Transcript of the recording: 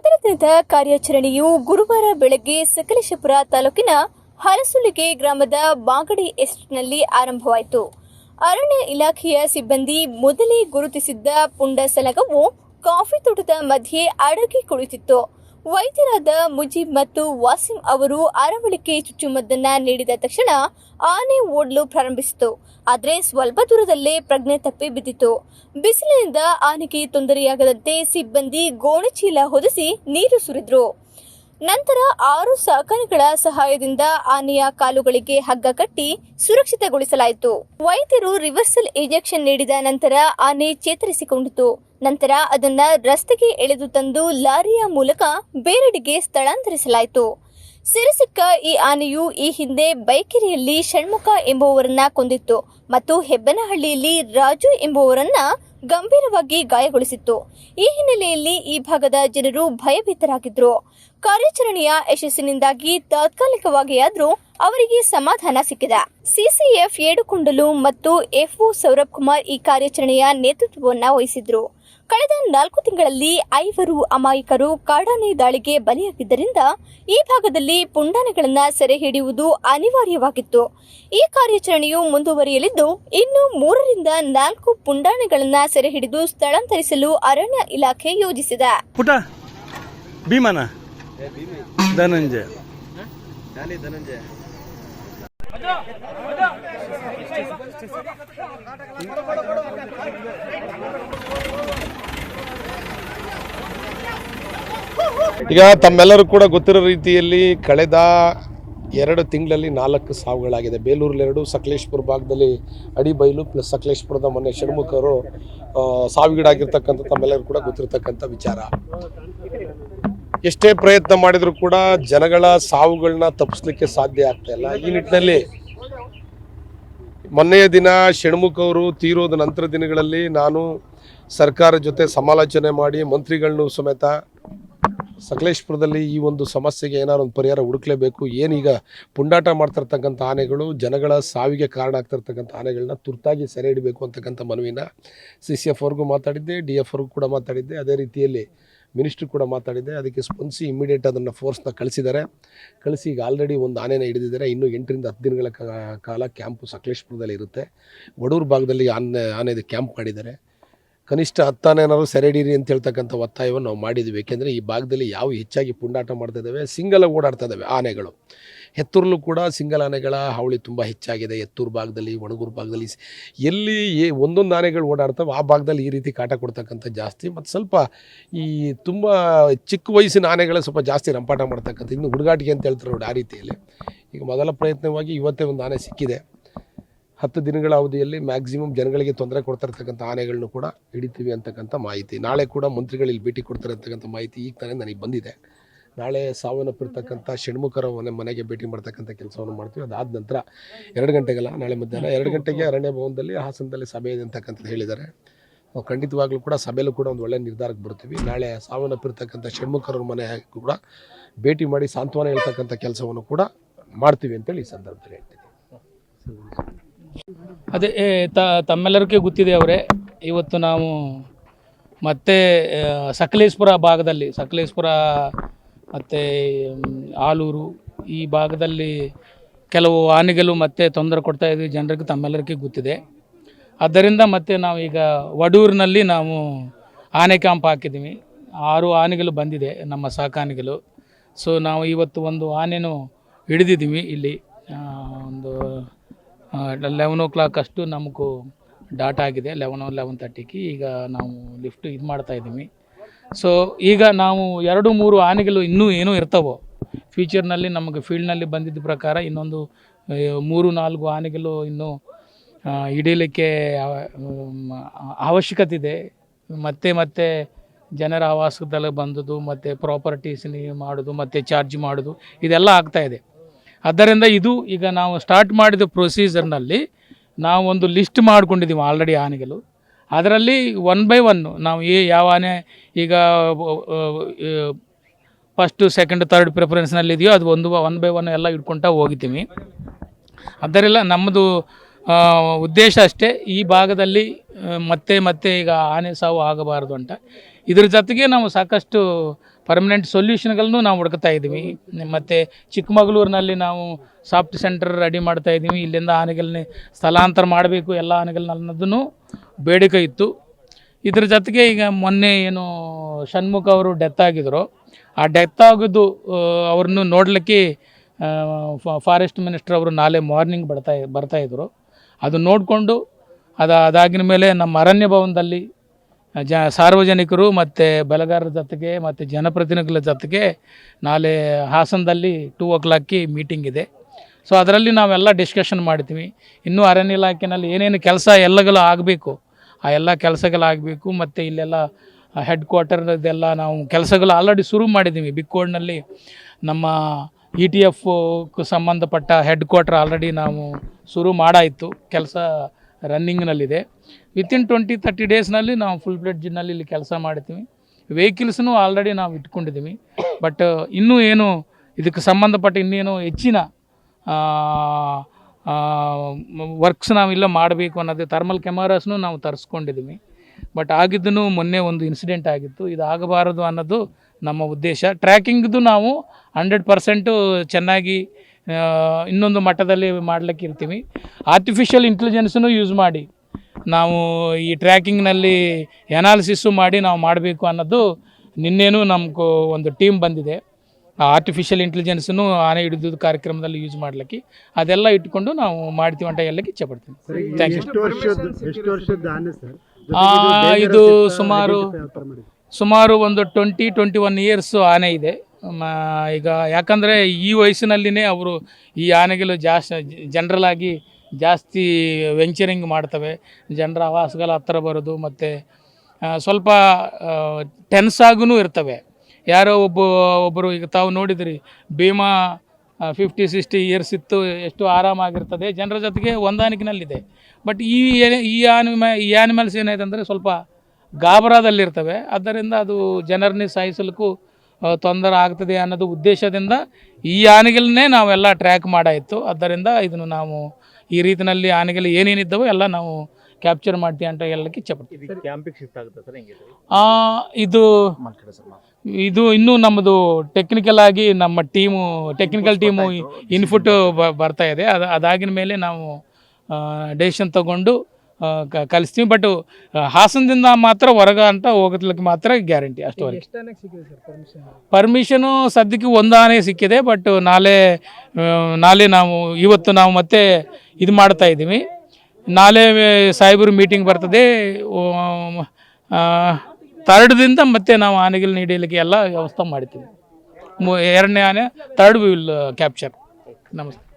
ಮೊದಲ ದಿನದ ಕಾರ್ಯಾಚರಣೆಯು ಗುರುವಾರ ಬೆಳಗ್ಗೆ ಸಕಲೇಶಪುರ ತಾಲೂಕಿನ ಹಲಸುಲಿಗೆ ಗ್ರಾಮದ ಬಾಗಡಿ ಎಸ್ಟೇಟ್ನಲ್ಲಿ ಆರಂಭವಾಯಿತು. ಅರಣ್ಯ ಇಲಾಖೆಯ ಸಿಬ್ಬಂದಿ ಮೊದಲೇ ಗುರುತಿಸಿದ್ದ ಪುಂಡ ಸಲಗವು ಕಾಫಿ ತೋಟದ ಮಧ್ಯೆ ಅಡಗಿ ಕುಳಿತಿತ್ತು ವೈದ್ಯರಾದ ಮುಜೀಬ್ ಮತ್ತು ವಾಸಿಂ ಅವರು ಅರವಳಿಕೆ ಚುಚ್ಚುಮದ್ದನ್ನ ನೀಡಿದ ತಕ್ಷಣ ಆನೆ ಓಡಲು ಪ್ರಾರಂಭಿಸಿತು. ಆದರೆ ಸ್ವಲ್ಪ ದೂರದಲ್ಲೇ ಪ್ರಜ್ಞೆ ತಪ್ಪಿ ಬಿದ್ದಿತು ಬಿಸಿಲಿನಿಂದ ಆನೆಗೆ ತೊಂದರೆಯಾಗದಂತೆ ಸಿಬ್ಬಂದಿ ಗೋಣಚೀಲ ಹೊದಿಸಿ ನೀರು ಸುರಿದ್ರು. ನಂತರ ಆರು ಸಾಕಾನೆಗಳ ಸಹಾಯದಿಂದ ಆನೆಯ ಕಾಲುಗಳಿಗೆ ಹಗ್ಗ ಕಟ್ಟಿ ಸುರಕ್ಷಿತಗೊಳಿಸಲಾಯಿತು. ವೈದ್ಯರು ರಿವರ್ಸಲ್ ಇಂಜೆಕ್ಷನ್ ನೀಡಿದ ನಂತರ ಆನೆ ಚೇತರಿಸಿಕೊಂಡಿತು. ನಂತರ ಅದನ್ನ ರಸ್ತೆಗೆ ಎಳೆದು ತಂದು ಲಾರಿಯ ಮೂಲಕ ಬೇರೆಡೆಗೆ ಸ್ಥಳಾಂತರಿಸಲಾಯಿತು. ಸಿರಿಸಿಕ್ಕ ಈ ಆನೆಯು ಈ ಹಿಂದೆ ಬೈಕೆರೆಯಲ್ಲಿ ಷಣ್ಮುಖ ಎಂಬುವವರನ್ನ ಕೊಂದಿತ್ತು ಮತ್ತು ಹೆಬ್ಬನಹಳ್ಳಿಯಲ್ಲಿ ರಾಜು ಎಂಬುವವರನ್ನ ಗಂಭೀರವಾಗಿ ಗಾಯಗೊಳಿಸಿತ್ತು. ಈ ಹಿನ್ನೆಲೆಯಲ್ಲಿ ಈ ಭಾಗದ ಜನರು ಭಯಭೀತರಾಗಿದ್ದರು ಕಾರ್ಯಾಚರಣೆಯ ಯಶಸ್ಸಿನಿಂದಾಗಿ ತಾತ್ಕಾಲಿಕವಾಗಿಯಾದರೂ ಅವರಿಗೆ ಸಮಾಧಾನ ಸಿಕ್ಕಿದೆ. ಸಿಸಿಎಫ್ ಏಡುಕೊಂಡಲು ಮತ್ತು ಎಫ್ಒ ಸೌರಭ್ ಕುಮಾರ್ ಈ ಕಾರ್ಯಾಚರಣೆಯ ನೇತೃತ್ವವನ್ನು ವಹಿಸಿದ್ರು. ಕಳೆದ ನಾಲ್ಕು ತಿಂಗಳಲ್ಲಿ ಐವರು ಅಮಾಯಕರು ಕಾಡಾನೆ ದಾಳಿಗೆ ಬಲಿಯಾಗಿದ್ದರಿಂದ ಈ ಭಾಗದಲ್ಲಿ ಪುಂಡಾನೆಗಳನ್ನು ಸೆರೆ ಹಿಡಿಯುವುದು ಅನಿವಾರ್ಯವಾಗಿತ್ತು. ಈ ಕಾರ್ಯಾಚರಣೆಯು ಮುಂದುವರಿಯಲಿದ್ದು ಇನ್ನು ಮೂರರಿಂದ ನಾಲ್ಕು ಪುಂಡಾನೆಗಳನ್ನು ಸೆರೆ ಹಿಡಿದು ಸ್ಥಳಾಂತರಿಸಲು ಅರಣ್ಯ ಇಲಾಖೆ ಯೋಜಿಸಿದೆ. ಪುಟ ಭೀಮನ ಧನಂಜಯ. ಈಗ ತಮ್ಮೆಲ್ಲರೂ ಕೂಡ ಗೊತ್ತಿರೋ ರೀತಿಯಲ್ಲಿ ಕಳೆದ ಎರಡು ತಿಂಗಳಲ್ಲಿ ನಾಲ್ಕು ಸಾವುಗಳಾಗಿದೆ. ಬೇಲೂರಲ್ಲಿ ಎರಡು, ಸಕಲೇಶ್ಪುರ ಭಾಗದಲ್ಲಿ ಅಡಿಬೈಲು ಪ್ಲಸ್ ಸಕಲೇಶ್ಪುರದ ಮೊನ್ನೆ ಷಣ್ಮುಖರು ಸಾವಿಗೀಡಾಗಿರ್ತಕ್ಕಂಥ ತಮ್ಮೆಲ್ಲರೂ ಕೂಡ ಗೊತ್ತಿರತಕ್ಕಂಥ ವಿಚಾರ. ಎಷ್ಟೇ ಪ್ರಯತ್ನ ಮಾಡಿದರೂ ಕೂಡ ಜನಗಳ ಸಾವುಗಳನ್ನ ತಪ್ಪಿಸ್ಲಿಕ್ಕೆ ಸಾಧ್ಯ ಆಗ್ತಾ ಇಲ್ಲ. ಈ ನಿಟ್ಟಿನಲ್ಲಿ ಮೊನ್ನೆಯ ದಿನ ಷಣ್ಮುಖವರು ತೀರೋದ ನಂತರ ದಿನಗಳಲ್ಲಿ ನಾನು ಸರ್ಕಾರ ಜೊತೆ ಸಮಾಲೋಚನೆ ಮಾಡಿ ಮಂತ್ರಿಗಳನ್ನು ಸಮೇತ ಸಕಲೇಶ್ಪುರದಲ್ಲಿ ಈ ಒಂದು ಸಮಸ್ಯೆಗೆ ಏನಾದ್ರು ಒಂದು ಪರಿಹಾರ ಹುಡುಕ್ಲೇಬೇಕು, ಏನೀಗ ಪುಂಡಾಟ ಮಾಡ್ತಿರ್ತಕ್ಕಂಥ ಆನೆಗಳು, ಜನಗಳ ಸಾವಿಗೆ ಕಾರಣ ಆಗ್ತಿರ್ತಕ್ಕಂಥ ಆನೆಗಳನ್ನ ತುರ್ತಾಗಿ ಸೆರೆ ಹಿಡಬೇಕು ಅಂತಕ್ಕಂಥ ಮನವಿನ ಸಿ ಸಿ ಎಫ್ ಅವ್ರಿಗೂ ಮಾತಾಡಿದ್ದೆ ಡಿ ಎಫ್ ಅವ್ರಿಗೂ ಕೂಡ ಮಾತಾಡಿದ್ದೆ. ಅದೇ ರೀತಿಯಲ್ಲಿ ಮಿನಿಸ್ಟ್ರು ಕೂಡ ಮಾತಾಡಿದ್ದೆ. ಅದಕ್ಕೆ ಸ್ಪಂದಿಸಿ ಇಮಿಡಿಯೇಟ್ ಅದನ್ನು ಫೋರ್ಸ್ನ ಕಳಿಸಿದ್ದಾರೆ. ಕಳಿಸಿ ಈಗ ಆಲ್ರೆಡಿ ಒಂದು ಆನೆನ ಹಿಡಿದಿದ್ದಾರೆ. ಇನ್ನು ಎಂಟರಿಂದ ಹತ್ತು ದಿನಗಳ ಕಾಲ ಕ್ಯಾಂಪು ಸಕಲೇಶ್ಪುರದಲ್ಲಿ ಇರುತ್ತೆ. ವಡೂರು ಭಾಗದಲ್ಲಿ ಆನೆ, ಆನೆದು ಕ್ಯಾಂಪ್ ಮಾಡಿದ್ದಾರೆ. ಕನಿಷ್ಠ ಹತ್ತಾನೇನಾದ್ರು ಸೆರೆ ಹಿಡೀರಿ ಅಂತ ಹೇಳ್ತಕ್ಕಂಥ ಒತ್ತಾಯವನ್ನು ನಾವು ಮಾಡಿದ್ವಿ. ಏಕೆಂದರೆ ಈ ಭಾಗದಲ್ಲಿ ಯಾವ ಹೆಚ್ಚಾಗಿ ಪುಂಡಾಟ ಮಾಡ್ತಾ ಇದ್ದಾವೆ, ಸಿಂಗಲ್ ಓಡಾಡ್ತಾ ಇದ್ದಾವೆ ಆನೆಗಳು. ಹೆತ್ತೂರಲ್ಲೂ ಕೂಡ ಸಿಂಗಲ್ ಆನೆಗಳ ಹಾವಳಿ ತುಂಬ ಹೆಚ್ಚಾಗಿದೆ. ಎತ್ತೂರು ಭಾಗದಲ್ಲಿ, ಒಣಗೂರು ಭಾಗದಲ್ಲಿ ಎಲ್ಲಿ ಏ ಒಂದೊಂದು ಆನೆಗಳು ಓಡಾಡ್ತವೆ ಆ ಭಾಗದಲ್ಲಿ ಈ ರೀತಿ ಕಾಟ ಕೊಡ್ತಕ್ಕಂಥ ಜಾಸ್ತಿ. ಮತ್ತು ಸ್ವಲ್ಪ ಈ ತುಂಬ ಚಿಕ್ಕ ವಯಸ್ಸಿನ ಆನೆಗಳೇ ಸ್ವಲ್ಪ ಜಾಸ್ತಿ ರಂಪಾಟ ಮಾಡ್ತಕ್ಕಂಥ ಇನ್ನು ಹುಡುಗಾಟಿಗೆ ಅಂತ ಹೇಳ್ತಾರೆ ನೋಡಿ ಆ ರೀತಿಯಲ್ಲಿ. ಈಗ ಮೊದಲ ಪ್ರಯತ್ನವಾಗಿ ಇವತ್ತೇ ಒಂದು ಆನೆ ಸಿಕ್ಕಿದೆ. ಹತ್ತು ದಿನಗಳ ಅವಧಿಯಲ್ಲಿ ಮ್ಯಾಕ್ಸಿಮಮ್ ಜನಗಳಿಗೆ ತೊಂದರೆ ಕೊಡ್ತಾ ಇರ್ತಕ್ಕಂಥ ಆನೆಗಳನ್ನು ಕೂಡ ಹಿಡಿತೀವಿ ಅಂತಕ್ಕಂಥ ಮಾಹಿತಿ. ನಾಳೆ ಕೂಡ ಮಂತ್ರಿಗಳು ಇಲ್ಲಿ ಭೇಟಿ ಕೊಡ್ತಾರೆ ಅಂತಕ್ಕಂಥ ಮಾಹಿತಿ ಈಗ ತಾನೇ ನನಗೆ ಬಂದಿದೆ. ನಾಳೆ ಸಾವನ್ನಪ್ಪಿರ್ತಕ್ಕಂಥ ಷಣ್ಮುಖರ ಮನೆ ಮನೆಗೆ ಭೇಟಿ ಮಾಡ್ತಕ್ಕಂಥ ಕೆಲಸವನ್ನು ಮಾಡ್ತೀವಿ. ಅದಾದ ನಂತರ ಎರಡು ಗಂಟೆಗಲ್ಲ, ನಾಳೆ ಮಧ್ಯಾಹ್ನ ಎರಡು ಗಂಟೆಗೆ ಅರಣ್ಯ ಭವನದಲ್ಲಿ, ಹಾಸನದಲ್ಲಿ ಸಭೆ ಇದೆ ಅಂತಕ್ಕಂಥದ್ದು ಹೇಳಿದ್ದಾರೆ. ನಾವು ಖಂಡಿತವಾಗ್ಲೂ ಕೂಡ ಸಭೆಯಲ್ಲೂ ಕೂಡ ಒಂದು ಒಳ್ಳೆಯ ನಿರ್ಧಾರಕ್ಕೆ ಬರ್ತೀವಿ. ನಾಳೆ ಸಾವನ್ನಪ್ಪಿರ್ತಕ್ಕಂಥ ಷಣ್ಮುಖರವ್ರ ಮನೆ ಕೂಡ ಭೇಟಿ ಮಾಡಿ ಸಾಂತ್ವನ ಹೇಳ್ತಕ್ಕಂಥ ಕೆಲಸವನ್ನು ಕೂಡ ಮಾಡ್ತೀವಿ ಅಂತೇಳಿ ಈ ಸಂದರ್ಭದಲ್ಲಿ ಹೇಳ್ತೀನಿ. ಅದೇ ತ, ತಮ್ಮೆಲ್ಲರಿಗೂ ಗೊತ್ತಿದೆ ಅವರೇ, ಇವತ್ತು ನಾವು ಮತ್ತೆ ಸಕಲೇಶ್ಪುರ ಭಾಗದಲ್ಲಿ, ಸಕಲೇಶ್ಪುರ ಮತ್ತು ಆಲೂರು ಈ ಭಾಗದಲ್ಲಿ ಕೆಲವು ಆನೆಗಳು ಮತ್ತೆ ತೊಂದರೆ ಕೊಡ್ತಾ ಇದ್ವಿ ಜನರಿಗೆ ತಮ್ಮೆಲ್ಲರಿಗೂ ಗೊತ್ತಿದೆ. ಆದ್ದರಿಂದ ಮತ್ತೆ ನಾವು ಈಗ ವಡೂರಿನಲ್ಲಿ ನಾವು ಆನೆ ಕ್ಯಾಂಪ್ ಹಾಕಿದ್ದೀವಿ. ಆರು ಆನೆಗಳು ಬಂದಿದೆ, ನಮ್ಮ ಸಾಕಾನೆಗಳು. ಸೊ, ನಾವು ಇವತ್ತು ಒಂದು ಆನೆನೂ ಹಿಡಿದಿದ್ದೀವಿ ಇಲ್ಲಿ. ಲೆವೆನ್ ಓ ಕ್ಲಾಕ್ ಅಷ್ಟು ನಮಗೂ ಡಾಟ್ ಆಗಿದೆ ಲೆವೆನ್ ಲೆವೆನ್ ತರ್ಟಿಗೆ ಈಗ ನಾವು ಲಿಫ್ಟ್ ಇದು ಮಾಡ್ತಾ ಇದ್ದೀವಿ. ಸೊ ಈಗ ನಾವು ಎರಡು, ಮೂರು ಆನೆಗಳು ಇನ್ನೂ ಏನೂ ಇರ್ತಾವೋ ಫ್ಯೂಚರ್ನಲ್ಲಿ ನಮಗೆ ಫೀಲ್ಡ್ನಲ್ಲಿ ಬಂದಿದ್ದ ಪ್ರಕಾರ ಇನ್ನೊಂದು ಮೂರು, ನಾಲ್ಕು ಆನೆಗಳು ಇನ್ನೂ ಹಿಡೀಲಿಕ್ಕೆ ಅವಶ್ಯಕತೆ ಇದೆ. ಮತ್ತೆ ಮತ್ತೆ ಜನರ ಆವಾಸದಲ್ಲಿ ಬಂದದ್ದು, ಮತ್ತು ಪ್ರಾಪರ್ಟೀಸ್ ಮಾಡೋದು, ಮತ್ತು ಚಾರ್ಜ್ ಮಾಡೋದು, ಇದೆಲ್ಲ ಆಗ್ತಾಯಿದೆ ಆದ್ದರಿಂದ ಇದು ಈಗ ನಾವು ಸ್ಟಾರ್ಟ್ ಮಾಡಿದ ಪ್ರೊಸೀಜರ್ನಲ್ಲಿ ನಾವು ಒಂದು ಲಿಸ್ಟ್ ಮಾಡ್ಕೊಂಡಿದ್ದೀವಿ ಆಲ್ರೆಡಿ ಆನೆಗಳು ಅದರಲ್ಲಿ ಒನ್ ಬೈ ಒನ್ ನಾವು ಈ ಯಾವ ಆನೆ ಈಗ ಫಸ್ಟು ಸೆಕೆಂಡ್ ತರ್ಡ್ ಪ್ರಿಫರೆನ್ಸ್ನಲ್ಲಿ ಇದೆಯೋ ಅದು ಒಂದು ಒನ್ ಬೈ ಒನ್ ಎಲ್ಲ ಇಟ್ಕೊಳ್ತಾ ಹೋಗಿದ್ದೀವಿ. ಅದರೆಲ್ಲ ನಮ್ಮದು ಉದ್ದೇಶ ಅಷ್ಟೇ. ಈ ಭಾಗದಲ್ಲಿ, ಮತ್ತೆ ಮತ್ತೆ ಈಗ ಆನೆ ಸಾವು ಆಗಬಾರದು ಅಂತ. ಇದ್ರ ಜೊತೆಗೆ ನಾವು ಸಾಕಷ್ಟು ಪರ್ಮನೆಂಟ್ ಸೊಲ್ಯೂಷನ್ಗಳನ್ನು ನಾವು ಹುಡುಕ್ತಾ ಇದ್ದೀವಿ. ಮತ್ತು ಚಿಕ್ಕಮಗಳೂರಿನಲ್ಲಿ ನಾವು ಸಾಫ್ಟ್ ಸೆಂಟರ್ ರೆಡಿ ಮಾಡ್ತಾ ಇದ್ದೀವಿ. ಇಲ್ಲಿಂದ ಆನೆಗಳನ್ನೇ ಸ್ಥಳಾಂತರ ಮಾಡಬೇಕು, ಎಲ್ಲ ಆನೆಗಳನ್ನ ಅನ್ನೋದನ್ನು ಬೇಡಿಕೆ ಇತ್ತು. ಇದ್ರ ಜೊತೆಗೆ ಈಗ ಮೊನ್ನೆ ಏನು ಷಣ್ಮುಖ ಅವರು ಡೆತ್ ಆಗಿದ್ರು. ಆ ಡೆತ್ ಆಗಿದ್ದು ಅವ್ರನ್ನು ನೋಡಲಿಕ್ಕೆ ಫಾರೆಸ್ಟ್ ಮಿನಿಸ್ಟರ್ ಅವರು ನಾಳೆ ಮಾರ್ನಿಂಗ್ ಬರ್ತಾ ಬರ್ತಾಯಿದ್ರು ಅದು ನೋಡಿಕೊಂಡು ಅದು, ಅದಾಗಿನ ಮೇಲೆ ನಮ್ಮ ಅರಣ್ಯ ಭವನದಲ್ಲಿ ಜ ಸಾರ್ವಜನಿಕರು ಮತ್ತು ಬಲಗಾರರ ಜೊತೆಗೆ ಮತ್ತು ಜನಪ್ರತಿನಿಧಿಗಳ ಜೊತೆಗೆ ನಾಳೆ ಹಾಸನದಲ್ಲಿ ಟೂ ಓ ಕ್ಲಾಕ್ಗೆ ಮೀಟಿಂಗ್ ಇದೆ. ಸೊ ಅದರಲ್ಲಿ ನಾವೆಲ್ಲ ಡಿಸ್ಕಷನ್ ಮಾಡ್ತೀವಿ. ಇನ್ನೂ ಅರಣ್ಯ ಇಲಾಖೆಯಲ್ಲಿ ಏನೇನು ಕೆಲಸ ಎಲ್ಲಗಳು ಆಗಬೇಕು, ಆ ಎಲ್ಲ ಕೆಲಸಗಳಾಗಬೇಕು ಮತ್ತು ಇಲ್ಲೆಲ್ಲ ಹೆಡ್ ಕ್ವಾರ್ಟರ್ದೆಲ್ಲ ನಾವು ಕೆಲಸಗಳು ಆಲ್ರೆಡಿ ಶುರು ಮಾಡಿದ್ದೀವಿ. ಬಿಕ್ಕೋಡ್ನಲ್ಲಿ ನಮ್ಮ ಇ ಟಿ ಎಫ್ ಸಂಬಂಧಪಟ್ಟ ಹೆಡ್ ಕ್ವಾರ್ಟರ್ ಆಲ್ರೆಡಿ ನಾವು ಶುರು ಮಾಡಾಯಿತು. ಕೆಲಸ ರನ್ನಿಂಗ್ನಲ್ಲಿದೆ ವಿತಿನ್ ಟ್ವೆಂಟಿ ತರ್ಟಿ ಡೇಸ್ನಲ್ಲಿ ನಾವು ಫುಲ್ ಫ್ಲೆಡ್ಜ್ನಲ್ಲಿ ಇಲ್ಲಿ ಕೆಲಸ ಮಾಡ್ತೀವಿ. ವೆಹಿಕಲ್ಸ್ನು ಆಲ್ರೆಡಿ ನಾವು ಇಟ್ಕೊಂಡಿದ್ದೀವಿ. ಬಟ್ ಇನ್ನೂ ಏನು ಇದಕ್ಕೆ ಸಂಬಂಧಪಟ್ಟ ಇನ್ನೇನು ಹೆಚ್ಚಿನ ವರ್ಕ್ಸ್ ನಾವಿಲ್ಲ ಮಾಡಬೇಕು ಅನ್ನೋದು ಥರ್ಮಲ್ ಕ್ಯಾಮರಾಸ್ನು ನಾವು ತರಿಸ್ಕೊಂಡಿದ್ದೀವಿ. ಬಟ್ ಆಗಿದ್ದೂ ಮೊನ್ನೆ ಒಂದು ಇನ್ಸಿಡೆಂಟ್ ಆಗಿತ್ತು. ಇದು ಆಗಬಾರದು ಅನ್ನೋದು ನಮ್ಮ ಉದ್ದೇಶ. ಟ್ರ್ಯಾಕಿಂಗ್ದು ನಾವು ಹಂಡ್ರೆಡ್ ಪರ್ಸೆಂಟು ಚೆನ್ನಾಗಿ ಇನ್ನೊಂದು ಮಟ್ಟದಲ್ಲಿ ಮಾಡ್ಲಿಕ್ಕೆ ಇರ್ತೀವಿ ಆರ್ಟಿಫಿಷಿಯಲ್ ಇಂಟೆಲಿಜೆನ್ಸನ್ನು ಯೂಸ್ ಮಾಡಿ ನಾವು ಈ ಟ್ರ್ಯಾಕಿಂಗ್ನಲ್ಲಿ ಎನಾಲಿಸಿಸ್ಸು ಮಾಡಿ ನಾವು ಮಾಡಬೇಕು ಅನ್ನೋದು ನಿನ್ನೇನು ನಮ್ಗೆ ಒಂದು ಟೀಮ್ ಬಂದಿದೆ. ಆರ್ಟಿಫಿಷಿಯಲ್ ಇಂಟೆಲಿಜೆನ್ಸನ್ನು ಆನೆ ಹಿಡಿದು ಕಾರ್ಯಕ್ರಮದಲ್ಲಿ ಯೂಸ್ ಮಾಡ್ಲಿಕ್ಕೆ. ಅದೆಲ್ಲ ಇಟ್ಕೊಂಡು ನಾವು ಮಾಡ್ತೀವಿ ಅಂತ ಹೇಳಕ್ಕೆ ಇಚ್ಛೆ ಪಡ್ತೀನಿ ಥ್ಯಾಂಕ್ ಯು ಇದು ಸುಮಾರು ಸುಮಾರು ಒಂದು ಟ್ವೆಂಟಿ ಟ್ವೆಂಟಿ ಒನ್ ಇಯರ್ಸ್ ಆನೆ ಇದೆ. ಈಗ ಯಾಕಂದರೆ ಈ ವಯಸ್ಸಿನಲ್ಲಿನೇ ಅವರು ಈ ಆನೆಗಳು ಜಾಸ್ತಿ ಜನರಲ್ ಆಗಿ ಜಾಸ್ತಿ ವೆಂಚರಿಂಗ್ ಮಾಡ್ತವೆ. ಜನರ ಆವಾಸಗಳ ಹತ್ತಿರ ಬರೋದು ಮತ್ತು ಸ್ವಲ್ಪ ಟೆನ್ಸ್ ಆಗೂ ಇರ್ತವೆ. ಯಾರೋ ಒಬ್ಬ, ಒಬ್ಬರು ಈಗ ತಾವು ನೋಡಿದ್ರಿ, ಭೀಮಾ ಫಿಫ್ಟಿ ಸಿಕ್ಸ್ಟಿ ಇಯರ್ಸ್ ಇತ್ತು, ಎಷ್ಟು ಆರಾಮಾಗಿರ್ತದೆ ಜನರ ಜೊತೆಗೆ ಹೊಂದಾಣಿಕೆನಲ್ಲಿದೆ. ಬಟ್ ಈ ಈ ಆನಿಮ ಈ ಆನಿಮಲ್ಸ್ ಏನಾಯ್ತು ಅಂದರೆ ಸ್ವಲ್ಪ ಗಾಬರಾದಲ್ಲಿರ್ತವೆ. ಆದ್ದರಿಂದ ಅದು ಜನರನ್ನೇ ಸಾಯಿಸಲಿಕ್ಕೂ ತೊಂದರೆ ಆಗ್ತದೆ ಅನ್ನೋದು ಉದ್ದೇಶದಿಂದ ಈ ಆನೆಗಳನ್ನೇ ನಾವೆಲ್ಲ ಟ್ರ್ಯಾಕ್ ಮಾಡಾಯಿತು. ಆದ್ದರಿಂದ ಇದನ್ನು ನಾವು ಈ ರೀತಿಯಲ್ಲಿ ಆನೆಗಳು ಏನೇನಿದ್ದವೋ ಎಲ್ಲ ನಾವು ಕ್ಯಾಪ್ಚರ್ ಮಾಡ್ತೀವಿ ಅಂತ ಹೇಳಲಿಕ್ಕೆ ಇಚ್ಛೆಪಡ್ತೀವಿ. ಕ್ಯಾಂಪಿಗೆ ಶಿಫ್ಟ್ ಆಗುತ್ತೆ ಸರ್ ಇದು ಇದು ಇನ್ನೂ ನಮ್ಮದು ಟೆಕ್ನಿಕಲ್ ಆಗಿ ನಮ್ಮ ಟೀಮು ಟೆಕ್ನಿಕಲ್ ಟೀಮು ಇನ್ಪುಟ್ ಬರ್ತಾ ಇದೆ. ಅದು ಅದಾಗಿನ ಮೇಲೆ ನಾವು ಡೆಸಿಷನ್ ತಗೊಂಡು ಕಲಿಸ್ತೀವಿ. ಬಟ್ ಹಾಸನದಿಂದ ಮಾತ್ರ ಹೊರಗ ಅಂತ ಹೋಗೋದ್ಲಿಕ್ಕೆ ಮಾತ್ರ ಗ್ಯಾರಂಟಿ ಅಷ್ಟುವರೆಗೆ ಪರ್ಮಿಷನು ಸದ್ಯಕ್ಕೆ ಒಂದಾನೆ ಆನೆ ಸಿಕ್ಕಿದೆ ಬಟ್ ನಾಳೆ ನಾಳೆ ನಾವು ಇವತ್ತು ನಾವು ಮತ್ತೆ ಇದು ಮಾಡ್ತಾ ಇದ್ದೀವಿ. ನಾಳೆ ಸಾಹೇಬರು ಮೀಟಿಂಗ್ ಬರ್ತದೆ. ತರ್ಡ್ದಿಂದ ಮತ್ತೆ ನಾವು ಆನೆಗಳನ್ನ ನೀಡಲಿಕ್ಕೆ ಎಲ್ಲ ವ್ಯವಸ್ಥೆ ಮಾಡ್ತೀವಿ. ಎರಡನೇ ಆನೆ ತರ್ಡ್ ವಿಲ್ ಕ್ಯಾಪ್ಚರ್ ನಮಸ್ತೆ.